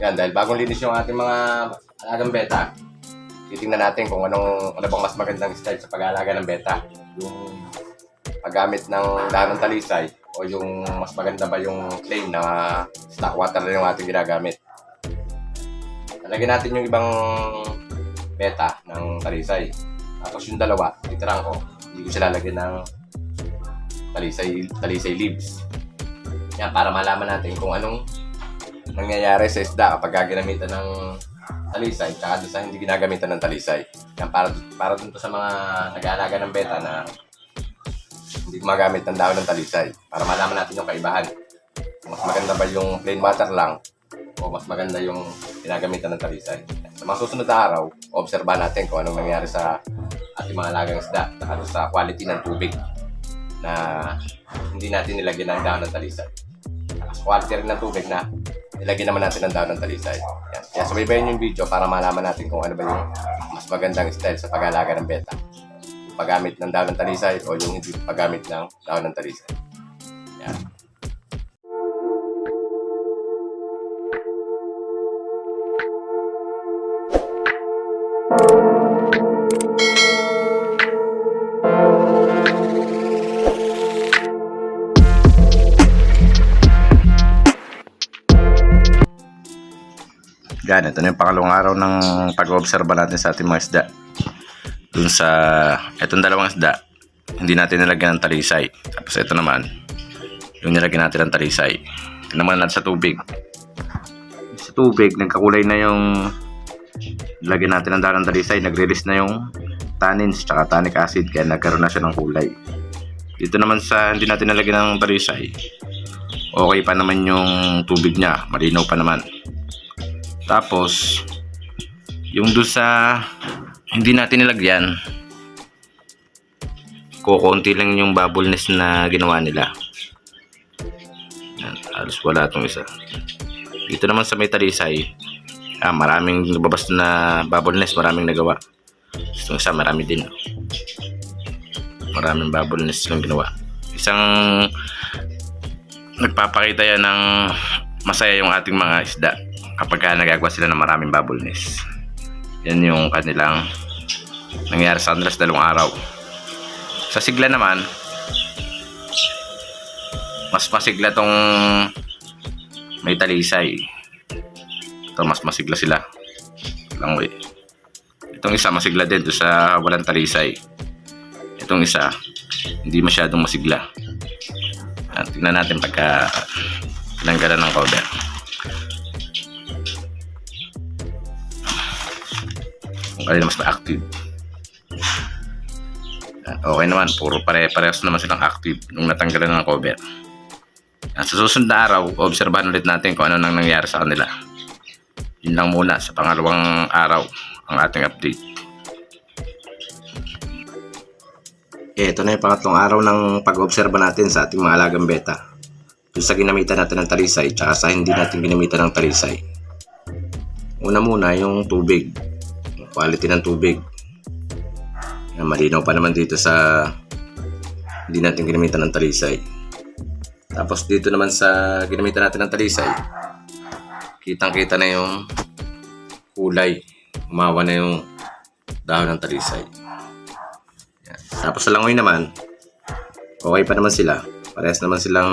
Yan, dahil bagong linis yung ating mga alagang beta, titingnan natin kung anong ano bang mas magandang style sa pag-aalaga ng beta. Yung paggamit ng dahon ng talisay o yung mas maganda ba yung plain na stock water na yung ating ginagamit. Lalagyan natin yung ibang beta ng talisay. Tapos yung dalawa, titirang ko. Hindi ko sila lalagyan ng talisay, talisay leaves. Yan, para malaman natin kung anong nangyayari sa isda kapag ginamitan ng talisay tsaka doon sa hindi ginagamitan ng talisay. Yan, para, para dun sa mga nag-aalaga ng beta na hindi gumagamit ng dahon ng talisay. Para malaman natin yung kaibahan. Mas maganda ba yung plain water lang o mas maganda yung ginagamitan ng talisay. Sa mga susunod na araw, obserbahan natin kung anong nangyari sa ating mga alagang isda at sa quality ng tubig na hindi natin nilagyan ng dahon ng talisay. Sa quality rin ng tubig na nilagyan naman natin ng dahon ng talisay. Yan. Kaya subaybayan yung video para malaman natin kung ano ba yung mas magandang style sa pag-alaga ng beta. Paggamit ng dahon ng talisay o yung hindi paggamit ng dahon ng talisay. Yan. Yan, ito na yung pangalawang araw ng pag-obserba natin sa ating mga isda. Dun sa, itong dalawang isda, hindi natin nilagyan ng talisay. Tapos ito naman, yung nilagyan natin ng talisay. Ito naman natin sa tubig. Sa tubig, nagkakulay na yung lagyan natin ng dahon ng talisay. Nag-release na yung tannins tsaka tannic acid kaya nagkaroon na siya ng kulay. Dito naman sa hindi natin nilagyan ng talisay, okay pa naman yung tubig niya. Malinaw pa naman. Tapos, yung doon sa hindi natin nilagyan, kukunti lang yung bubbleness na ginawa nila. Yan, halos wala itong isa. Dito naman sa may talisay, ah, maraming nababas na bubbleness, maraming nagawa. Itong isa, marami din. Maraming bubbleness lang ginawa. Isang nagpapakita yan ng masaya yung ating mga isda kapag ka nagagawa sila ng maraming bubbleness. Yan yung kanilang nangyari sa sa dalawang araw. Sa sigla naman, mas masigla tong may talisay. Ito mas masigla sila. Lang way. Itong isa masigla din sa walang talisay. Itong isa hindi masyadong masigla. At tingnan natin pagka tinanggalan ng cover. Kanina mas ma-active. Yan, Okay naman, puro pare-parehas naman silang active nung natanggalan ng cover. Yan, Sa susunod na araw, obserbahan ulit natin kung ano nang nangyari sa kanila. Yun lang muna sa pangalawang araw ang ating update. Eh, ito na yung pangatlong araw ng pag-obserba natin sa ating mga alagang beta. Yung sa ginamitan natin ng talisay, tsaka sa hindi natin ginamitan ng talisay. Una muna yung tubig quality ng tubig. Yan, malinaw pa naman dito sa hindi natin ginamitan ng talisay. Tapos dito naman sa ginamitan natin ng talisay, kitang-kita na yung kulay. Umawa na yung dahon ng talisay. Yan. Tapos sa langoy naman, okay pa naman sila. Parehas naman silang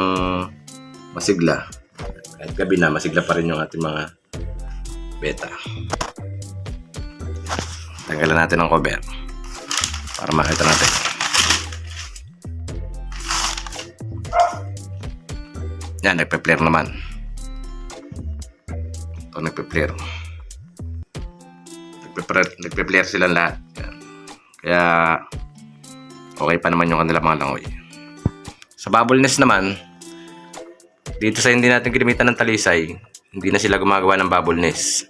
masigla. Kahit gabi na, masigla pa rin yung ating mga beta. Tanggalan natin ang cover para makita natin. Yan, nagpe-flare naman. Ito, nagpe-flare. Nagpe-flare, silang lahat. Kaya, okay pa naman yung kanilang mga langoy. Sa bubbleness naman, dito sa hindi natin ginamitan ng talisay, hindi na sila gumagawa ng bubbleness.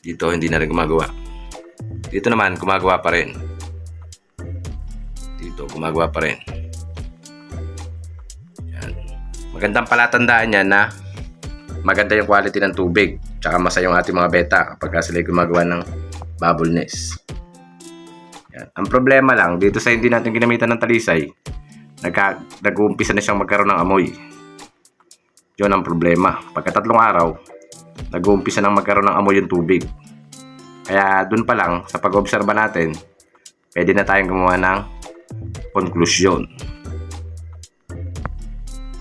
Dito hindi na rin gumagawa. Dito naman gumagawa pa rin. Dito gumagawa pa rin. Yan. Magandang palatandaan yan na maganda yung quality ng tubig. Tsaka masaya yung ating mga beta kapag sila gumagawa ng bubbleness. Yan. Ang problema lang, dito sa hindi natin ginamitan ng talisay, nagka, nag-uumpisa na siyang magkaroon ng amoy. Yun ang problema. Pagkatatlong araw, nag-uumpisa nang magkaroon ng amoy yung tubig. Kaya dun pa lang, sa pag-obserba natin, pwede na tayong gumawa ng konklusyon.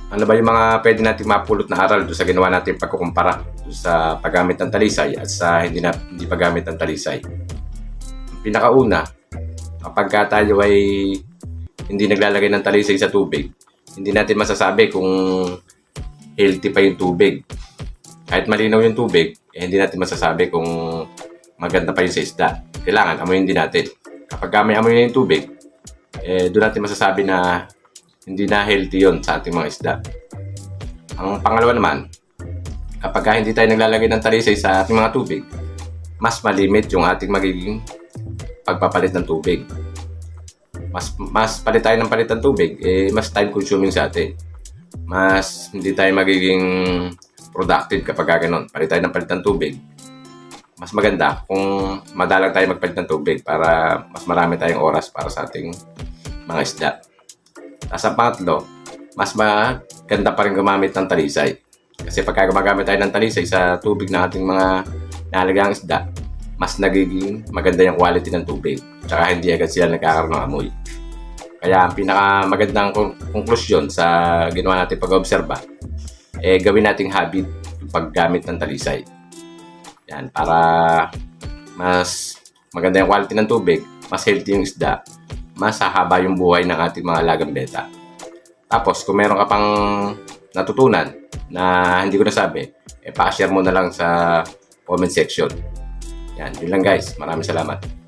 Ano ba yung mga pwede natin mapulot na aral doon sa ginawa natin pagkukumpara sa paggamit ng talisay at sa hindi na hindi paggamit ng talisay? Pinakauna, kapag ka tayo ay hindi naglalagay ng talisay sa tubig, hindi natin masasabi kung healthy pa yung tubig. Kahit malinaw yung tubig, eh, hindi natin masasabi kung maganda pa yung sa isda. Kailangan amoyin din natin. Kapag ka may amoy na yung tubig, eh, doon natin masasabi na hindi na healthy yon sa ating mga isda. Ang pangalawa naman, kapag ka hindi tayo naglalagay ng talisay sa ating mga tubig, mas malimit yung ating magiging pagpapalit ng tubig. Mas mas palit tayo ng palit ng tubig, eh, mas time consuming sa atin. Mas hindi tayo magiging productive kapag gano'n. Palit tayo ng palit ng tubig. Mas maganda kung madalang tayo magpalit ng tubig para mas marami tayong oras para sa ating mga isda. At sa pangatlo, mas maganda pa rin gumamit ng talisay. Kasi pagka gumagamit tayo ng talisay sa tubig ng ating mga nalagang isda, mas nagiging maganda yung quality ng tubig. Tsaka hindi agad sila nagkakaroon ng amoy. Kaya ang pinakamagandang konklusyon sa ginawa natin pag-obserba, eh gawin nating habit yung paggamit ng talisay. Yan, para mas maganda yung quality ng tubig, mas healthy yung isda, mas hahaba yung buhay ng ating mga lagang beta. Tapos, kung meron ka pang natutunan na hindi ko nasabi, eh, pa-share mo na lang sa comment section. Yan, yun lang guys. Maraming salamat.